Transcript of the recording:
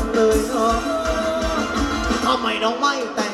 นเลยเนาะทำไมน้องไม่แต่